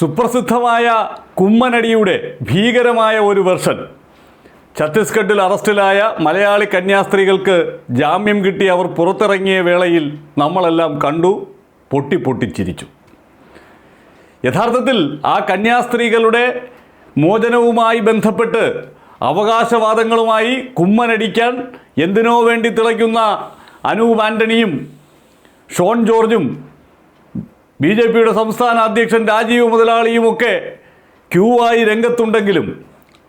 സുപ്രസിദ്ധമായ കുമ്മനടിയുടെ ഭീകരമായ ഒരു വെർഷൻ. ഛത്തീസ്ഗഡിൽ അറസ്റ്റിലായ മലയാളി കന്യാസ്ത്രീകൾക്ക് ജാമ്യം കിട്ടി അവർ പുറത്തിറങ്ങിയ വേളയിൽ നമ്മളെല്ലാം കണ്ടു പൊട്ടി പൊട്ടിച്ചിരിച്ചു. യഥാർത്ഥത്തിൽ ആ കന്യാസ്ത്രീകളുടെ മോചനവുമായി ബന്ധപ്പെട്ട് അവകാശവാദങ്ങളുമായി കുമ്മനടിക്കാൻ എന്തിനോ വേണ്ടി തിളയ്ക്കുന്ന അനൂപ് ആന്റണിയും ഷോൺ ജോർജും ബി ജെ പിയുടെ സംസ്ഥാന അധ്യക്ഷൻ രാജീവ് മുതലാളിയുമൊക്കെ ക്യൂ ആയി രംഗത്തുണ്ടെങ്കിലും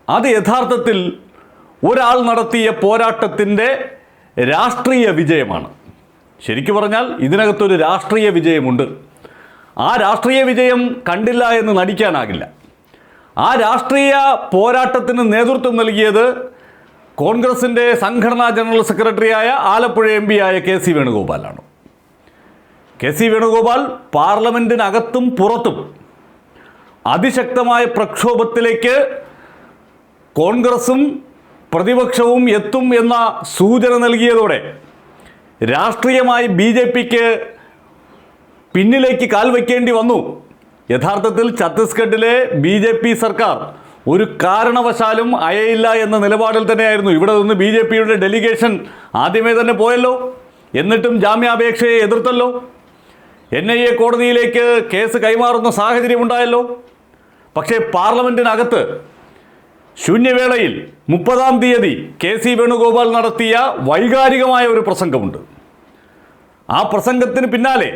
അത് യഥാർത്ഥത്തിൽ ഒരാൾ നടത്തിയ പോരാട്ടത്തിന്റെ രാഷ്ട്രീയ വിജയമാണ്. ശരിക്കു പറഞ്ഞാൽ ഇതിനകത്തൊരു രാഷ്ട്രീയ വിജയമുണ്ട്. ആ രാഷ്ട്രീയ വിജയം കണ്ടില്ല എന്ന് നടിക്കാനാകില്ല. ആ രാഷ്ട്രീയ പോരാട്ടത്തിന് നേതൃത്വം നൽകിയത് കോൺഗ്രസിന്റെ സംഘടനാ ജനറൽ സെക്രട്ടറിയായ ആലപ്പുഴ എം ആയ കെ സി വേണുഗോപാലാണ്. കെ സി വേണുഗോപാൽ പാർലമെന്റിനകത്തും പുറത്തും അതിശക്തമായ പ്രക്ഷോഭത്തിലേക്ക് കോൺഗ്രസും പ്രതിപക്ഷവും എത്തും എന്ന സൂചന നൽകിയതോടെ രാഷ്ട്രീയമായി ബി ജെ പിക്ക് പിന്നിലേക്ക് കാൽവയ്ക്കേണ്ടി വന്നു. യഥാർത്ഥത്തിൽ ഛത്തീസ്ഗഡിലെ ബി ജെ പി സർക്കാർ ഒരു കാരണവശാലും അയയില്ല എന്ന നിലപാടിൽ തന്നെയായിരുന്നു. ഇവിടെ നിന്ന് ബി ജെ പിയുടെ ഡെലിഗേഷൻ ആദ്യമേ തന്നെ പോയല്ലോ. എന്നിട്ടും ജാമ്യാപേക്ഷയെ എതിർത്തല്ലോ. എൻ ഐ എ കോടതിയിലേക്ക് കേസ് കൈമാറുന്ന സാഹചര്യമുണ്ടായല്ലോ. പക്ഷേ പാർലമെന്റിനകത്ത് ശൂന്യവേളയിൽ മുപ്പതാം തീയതി കെ സി വേണുഗോപാൽ നടത്തിയ വൈകാരികമായ ഒരു പ്രസംഗമുണ്ട്. ആ പ്രസംഗത്തിന് പിന്നാലെ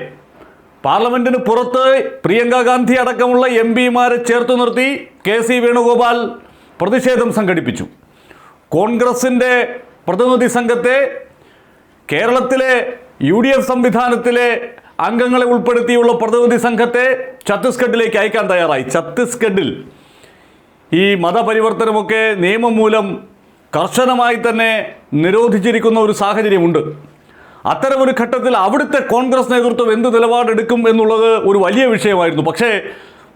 പാർലമെന്റിന് പുറത്ത് പ്രിയങ്ക ഗാന്ധി അടക്കമുള്ള എം പിമാരെ ചേർത്ത് നിർത്തി കെ സി വേണുഗോപാൽ പ്രതിഷേധം സംഘടിപ്പിച്ചു. കോൺഗ്രസിന്റെ പ്രതിനിധി സംഘത്തെ കേരളത്തിലെ യു ഡി എഫ് സംവിധാനത്തിലെ അംഗങ്ങളെ ഉൾപ്പെടുത്തിയുള്ള പ്രതിനിധി സംഘത്തെ ഛത്തീസ്ഗഡിലേക്ക് അയക്കാൻ തയ്യാറായി. ഛത്തീസ്ഗഡിൽ ഈ മതപരിവർത്തനമൊക്കെ നിയമം മൂലം കർശനമായി തന്നെ നിരോധിച്ചിരിക്കുന്ന ഒരു സാഹചര്യമുണ്ട്. അത്തരമൊരു ഘട്ടത്തിൽ അവിടുത്തെ കോൺഗ്രസ് നേതൃത്വം എന്ത് നിലപാടെടുക്കും എന്നുള്ളത് ഒരു വലിയ വിഷയമായിരുന്നു. പക്ഷേ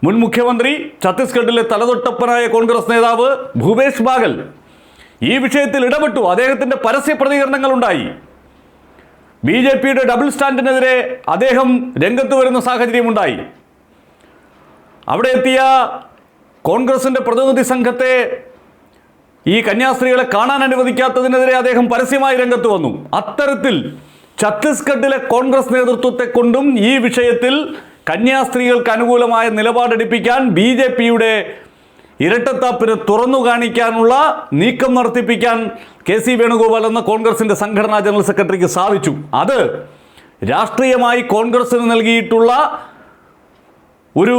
മുൻ മുഖ്യമന്ത്രി ഛത്തീസ്ഗഡിലെ തലതൊട്ടപ്പനായ കോൺഗ്രസ് നേതാവ് ഭൂപേഷ് ബാഗൽ ഈ വിഷയത്തിൽ ഇടപെട്ടു. അദ്ദേഹത്തിന്റെ പരസ്യ പ്രതികരണങ്ങളുണ്ടായി ബി ജെ പിയുടെ ഡബിൾ സ്റ്റാൻഡിനെതിരെ അദ്ദേഹം രംഗത്ത് വരുന്ന സാഹചര്യമുണ്ടായി. അവിടെ എത്തിയ കോൺഗ്രസിന്റെ പ്രതിനിധി സംഘത്തെ ഈ കന്യാസ്ത്രീകളെ കാണാൻ അനുവദിക്കാത്തതിനെതിരെ അദ്ദേഹം പരസ്യമായി രംഗത്ത് വന്നു. അത്തരത്തിൽ ഛത്തീസ്ഗഡിലെ കോൺഗ്രസ് നേതൃത്വത്തെ കൊണ്ടും ഈ വിഷയത്തിൽ കന്യാസ്ത്രീകൾക്ക് അനുകൂലമായ നിലപാടെടുപ്പിക്കാൻ ബി ജെ പിയുടെ ഇരട്ടത്താപ്പിന് തുറന്നു കാണിക്കാനുള്ള നീക്കം നടത്തിപ്പിക്കാൻ കെ സി വേണുഗോപാൽ എന്ന കോൺഗ്രസിന്റെ സംഘടനാ ജനറൽ സെക്രട്ടറിക്ക് സാധിച്ചു. അത് രാഷ്ട്രീയമായി കോൺഗ്രസിന് നൽകിയിട്ടുള്ള ഒരു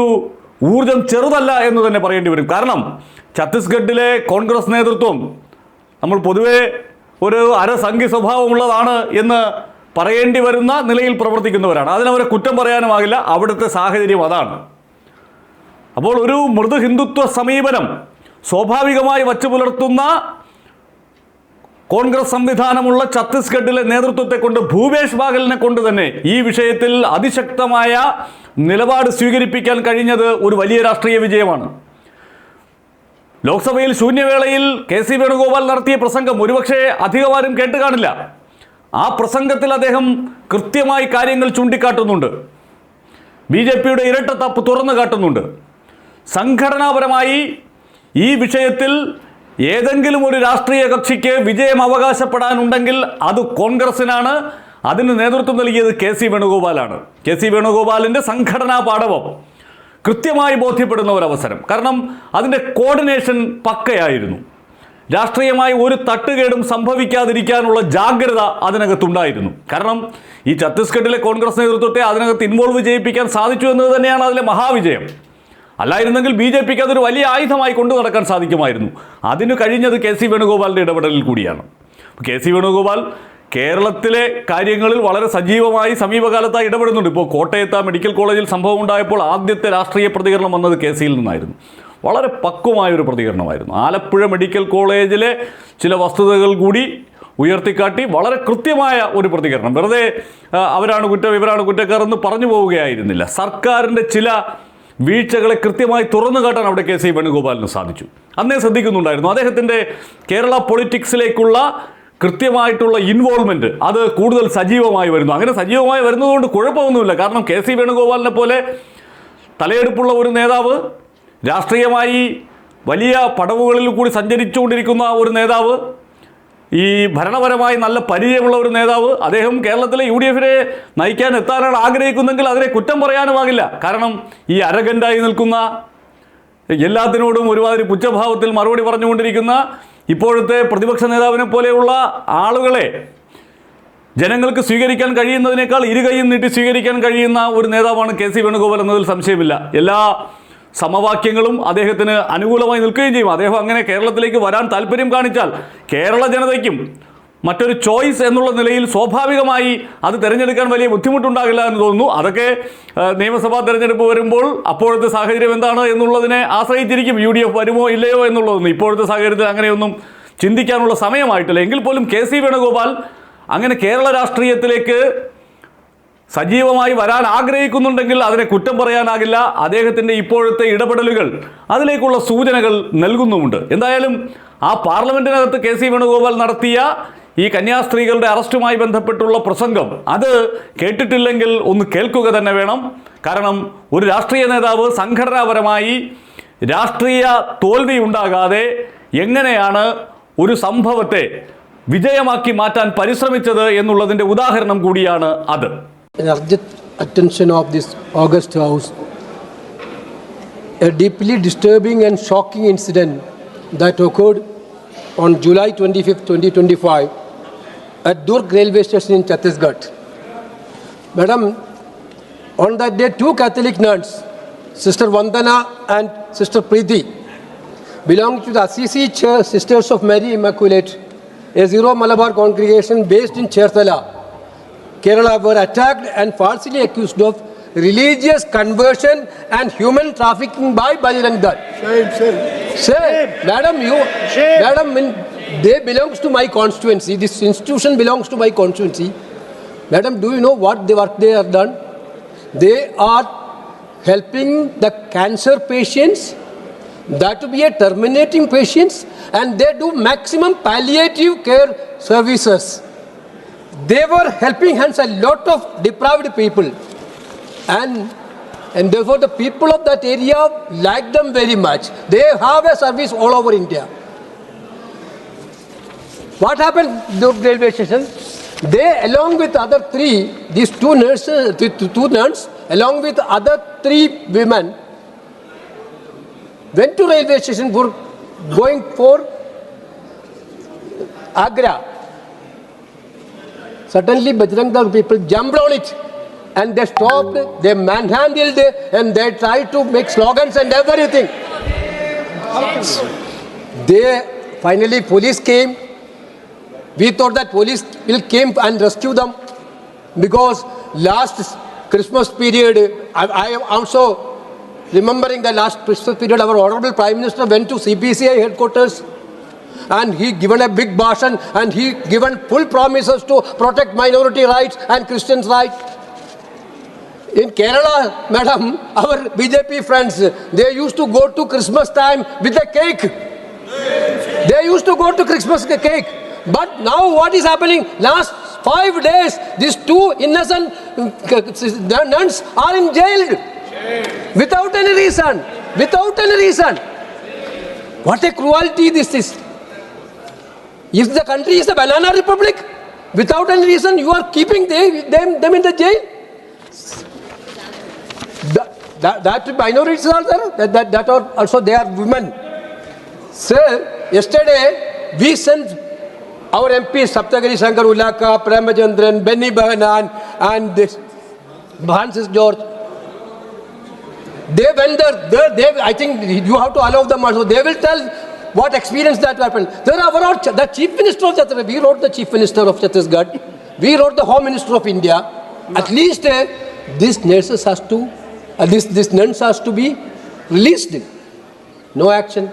ഊർജം ചെറുതല്ല എന്ന് തന്നെ പറയേണ്ടി വരും. കാരണം ഛത്തീസ്ഗഡിലെ കോൺഗ്രസ് നേതൃത്വം നമ്മൾ പൊതുവേ ഒരു അരസംഖ്യ സ്വഭാവമുള്ളതാണ് എന്ന് പറയേണ്ടി വരുന്ന നിലയിൽ പ്രവർത്തിക്കുന്നവരാണ്. അതിനവരെ കുറ്റം പറയാനുമാകില്ല. അവിടുത്തെ സാഹചര്യം അതാണ്. അപ്പോൾ ഒരു മൃദു ഹിന്ദുത്വ സമീപനം സ്വാഭാവികമായി വച്ചു പുലർത്തുന്ന കോൺഗ്രസ് സംവിധാനമുള്ള ഛത്തീസ്ഗഡിലെ നേതൃത്വത്തെ കൊണ്ട് ഭൂപേഷ് ബാഗലിനെ കൊണ്ട് തന്നെ ഈ വിഷയത്തിൽ അതിശക്തമായ നിലപാട് സ്വീകരിപ്പിക്കാൻ കഴിഞ്ഞത് ഒരു വലിയ രാഷ്ട്രീയ വിജയമാണ്. ലോക്സഭയിൽ ശൂന്യവേളയിൽ കെ സി വേണുഗോപാൽ നടത്തിയ പ്രസംഗം ഒരുപക്ഷെ അധികമാരും കേട്ട് കാണില്ല ആ പ്രസംഗത്തിൽ അദ്ദേഹം കൃത്യമായി കാര്യങ്ങൾ ചൂണ്ടിക്കാട്ടുന്നുണ്ട്. ബി ജെ പിയുടെ ഇരട്ടത്തപ്പ് തുറന്നു കാട്ടുന്നുണ്ട്. സംഘടനാപരമായി ഈ വിഷയത്തിൽ ഏതെങ്കിലും ഒരു രാഷ്ട്രീയ കക്ഷിക്ക് വിജയം അവകാശപ്പെടാനുണ്ടെങ്കിൽ അത് കോൺഗ്രസിനാണ്. അതിന് നേതൃത്വം നൽകിയത് കെ സി വേണുഗോപാലാണ്. കെ സി വേണുഗോപാലിന്റെ സംഘടനാ പാഠവം കൃത്യമായി ബോധ്യപ്പെടുന്ന ഒരു അവസരം കാരണം അതിന്റെ കോർഡിനേഷൻ പക്കയായിരുന്നു. രാഷ്ട്രീയമായി ഒരു തട്ടുകേടും സംഭവിക്കാതിരിക്കാനുള്ള ജാഗ്രത അതിനകത്തുണ്ടായിരുന്നു. കാരണം ഈ ഛത്തീസ്ഗഡിലെ കോൺഗ്രസ് നേതൃത്വത്തെ അതിനകത്ത് ഇൻവോൾവ് ചെയ്യിപ്പിക്കാൻ സാധിച്ചു എന്നത് തന്നെയാണ് അതിലെ മഹാവിജയം. അല്ലായിരുന്നെങ്കിൽ ബി ജെ പിക്ക് അതൊരു വലിയ ആയുധമായി കൊണ്ടു നടക്കാൻ സാധിക്കുമായിരുന്നു. അതിനു കഴിഞ്ഞത് കെ സി വേണുഗോപാലിന്റെ ഇടപെടലിൽ കൂടിയാണ്. കെ സി വേണുഗോപാൽ കേരളത്തിലെ കാര്യങ്ങളിൽ വളരെ സജീവമായി സമീപകാലത്തായി ഇടപെടുന്നുണ്ട്. ഇപ്പോൾ കോട്ടയത്ത് മെഡിക്കൽ കോളേജിൽ സംഭവം ഉണ്ടായപ്പോൾ ആദ്യത്തെ രാഷ്ട്രീയ പ്രതികരണം വന്നത് കെ സിയിൽ നിന്നായിരുന്നു. വളരെ പക്വമായൊരു പ്രതികരണമായിരുന്നു. ആലപ്പുഴ മെഡിക്കൽ കോളേജിലെ ചില വസ്തുതകൾ കൂടി ഉയർത്തിക്കാട്ടി വളരെ കൃത്യമായ ഒരു പ്രതികരണം. വെറുതെ അവരാണ് കുറ്റം ഇവരാണ് കുറ്റക്കാരെന്ന് പറഞ്ഞു പോവുകയായിരുന്നില്ല. സർക്കാരിന്റെ ചില വീഴ്ചകളെ കൃത്യമായി തുറന്നു കാട്ടാൻ അവിടെ കെ സി വേണുഗോപാലിന് സാധിച്ചു. അന്നേ ശ്രദ്ധിക്കുന്നുണ്ടായിരുന്നു. അദ്ദേഹത്തിന്റെ കേരള പൊളിറ്റിക്സിലേക്കുള്ള കൃത്യമായിട്ടുള്ള ഇൻവോൾവ്മെന്റ് അത് കൂടുതൽ സജീവമായി വരുന്നു. അങ്ങനെ സജീവമായി വരുന്നതുകൊണ്ട് കുഴപ്പമൊന്നുമില്ല. കാരണം കെ സി വേണുഗോപാലിനെ പോലെ തലയെടുപ്പുള്ള ഒരു നേതാവ് രാഷ്ട്രീയമായി വലിയ പടവുകളിൽ കൂടി സഞ്ചരിച്ചുകൊണ്ടിരിക്കുന്ന ഒരു നേതാവ് ഈ ഭരണപരമായി നല്ല പരിചയമുള്ള ഒരു നേതാവ് അദ്ദേഹം കേരളത്തിലെ യു ഡി എഫിനെ നയിക്കാൻ എത്താനാണ് ആഗ്രഹിക്കുന്നെങ്കിൽ അതിനെ കുറ്റം പറയാനുമാകില്ല. കാരണം ഈ അരഗന്റായി നിൽക്കുന്ന എല്ലാത്തിനോടും ഒരുമാതിരി പുച്ഛഭാവത്തിൽ മറുപടി പറഞ്ഞുകൊണ്ടിരിക്കുന്ന ഇപ്പോഴത്തെ പ്രതിപക്ഷ നേതാവിനെ പോലെയുള്ള ആളുകളെ ജനങ്ങൾക്ക് സ്വീകരിക്കാൻ കഴിയുന്നതിനേക്കാൾ ഇരുകൈയും നീട്ടി സ്വീകരിക്കാൻ കഴിയുന്ന ഒരു നേതാവാണ് കെ സി വേണുഗോപാൽ എന്നതിൽ സംശയമില്ല. എല്ലാ സമവാക്യങ്ങളും അദ്ദേഹത്തിന് അനുകൂലമായി നിൽക്കുകയും ചെയ്യും. അദ്ദേഹം അങ്ങനെ കേരളത്തിലേക്ക് വരാൻ താല്പര്യം കാണിച്ചാൽ കേരള ജനതയ്ക്കും മറ്റൊരു ചോയ്സ് എന്നുള്ള നിലയിൽ സ്വാഭാവികമായി അത് തിരഞ്ഞെടുക്കാൻ വലിയ ബുദ്ധിമുട്ടുണ്ടാകില്ല എന്ന് തോന്നുന്നു. അതൊക്കെ നിയമസഭാ തെരഞ്ഞെടുപ്പ് വരുമ്പോൾ അപ്പോഴത്തെ സാഹചര്യം എന്താണ് എന്നുള്ളതിനെ ആശ്രയിച്ചിരിക്കും. യു ഡി എഫ് വരുമോ ഇല്ലയോ എന്നുള്ളതൊന്നും ഇപ്പോഴത്തെ സാഹചര്യത്തിൽ അങ്ങനെയൊന്നും ചിന്തിക്കാനുള്ള സമയമായിട്ടില്ല. എങ്കിൽ പോലും കെ സി വേണുഗോപാൽ അങ്ങനെ കേരള രാഷ്ട്രീയത്തിലേക്ക് സജീവമായി വരാൻ ആഗ്രഹിക്കുന്നുണ്ടെങ്കിൽ അതിനെ കുറ്റം പറയാനാകില്ല. അദ്ദേഹത്തിന്റെ ഇപ്പോഴത്തെ ഇടപെടലുകൾ അതിലേക്കുള്ള സൂചനകൾ നൽകുന്നുമുണ്ട്. എന്തായാലും ആ പാർലമെന്റിനകത്ത് കെ സി വേണുഗോപാൽ നടത്തിയ ഈ കന്യാസ്ത്രീകളുടെ അറസ്റ്റുമായി ബന്ധപ്പെട്ടുള്ള പ്രസംഗം അത് കേട്ടിട്ടില്ലെങ്കിൽ ഒന്ന് കേൾക്കുക തന്നെ വേണം. കാരണം ഒരു രാഷ്ട്രീയ നേതാവ് സംഘടനാപരമായി രാഷ്ട്രീയ തോൽവി ഉണ്ടാകാതെ എങ്ങനെയാണ് ഒരു സംഭവത്തെ വിജയമാക്കി മാറ്റാൻ പരിശ്രമിച്ചത് എന്നുള്ളതിന്റെ ഉദാഹരണം കൂടിയാണ് അത്. Urgent attention of this August House. A deeply disturbing and shocking incident that occurred on July 25, 2025 at Durg railway station in Chhattisgarh. Madam, on that day, two Catholic nuns, Sister Vandana and Sister Preeti, belonging to the Assisi Sisters of Mary Immaculate, a Zero Malabar congregation based in Cherthala, Kerala were attacked and falsely accused of religious conversion and human trafficking by Bajrang Dal. Shame, shame. Sir, madam, you, Shame. madam, they belongs to my constituency. This institution belongs to my constituency. Madam, do you know what the work they have done? They are helping the cancer patients, that to be a terminating patients, and they do maximum palliative care services. They were helping hands a lot of deprived people, and and therefore the people of that area like them very much. They have a service all over India. What happened the railway station? They, along with other three, these two nurses, two nuns, along with other three women, went to railway station for going for Agra. Suddenly, Bajrang Dal people jumped on it and they stopped, they manhandled, and they tried to make slogans and everything. They finally police came. We thought that police will came and rescue them because last Christmas period, I, I am also remembering the last Christmas period, our honorable Prime Minister went to CPCI headquarters and he given a big bhasan and he given full promises to protect minority rights and Christians' rights. In Kerala, madam, our BJP friends, they used to go to Christmas time with a cake. They used to go to Christmas cake. But now what is happening? Last five days, these two innocent uh, nuns are in jail. Without any reason. Without any reason. What a cruelty this is. If the country is a banana republic, without any reason, you are keeping they, them, them in the jail. That, that, that minorities are there, that, that, that are also they are women. Sir, yesterday we sent our MPs Saptagiri Shankar Ulaka, Premachandran, Benny Bahanan, and this Francis George. They went there, there they, I think you have to allow them also. They will tell what experience that happened. Then our, the chief minister of Chhattisgarh, we wrote the chief minister of Chhattisgarh, we wrote the home minister of India. At least uh, these nurses has to, uh, this, this nuns has to be released. No action.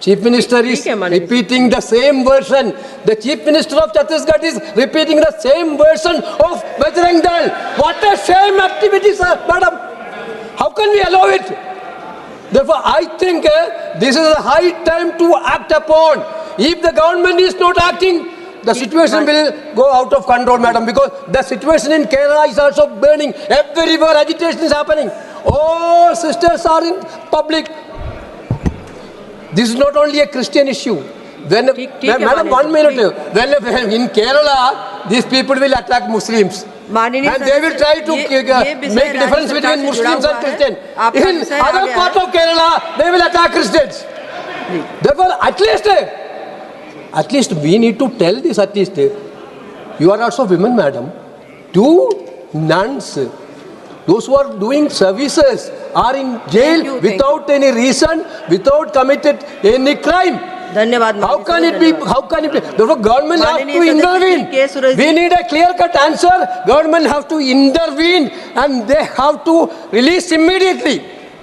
Chief minister is repeating the same version. The chief minister of Chhattisgarh is repeating the same version of Bajrang Dal. What a same activity, sir, madam. How can we allow it? Therefore, I think uh, this is a high time to act upon. If the government is not acting, the situation will go out of control, madam, because the situation in Kerala is also burning. Everywhere agitation is happening. All sisters are in public. This is not only a Christian issue. When, when madam, one minute. When, in Kerala, these people will attack Muslims. And they will try to make difference between Muslims and Christians. In other parts of Kerala, they will attack Christians. Therefore, at least, at least we need to tell this at least. You are also women, madam. Two nuns, those who are doing services are in jail without any reason, without committed any crime. धन्यवाद How माननीय can sir, it be? धन्यवाद। How can it be? Therefore, government has माननीय to सदस्य intervene. Shri के. Suresh We ji. need a clear-cut answer. Government have to intervene, and they have to release immediately.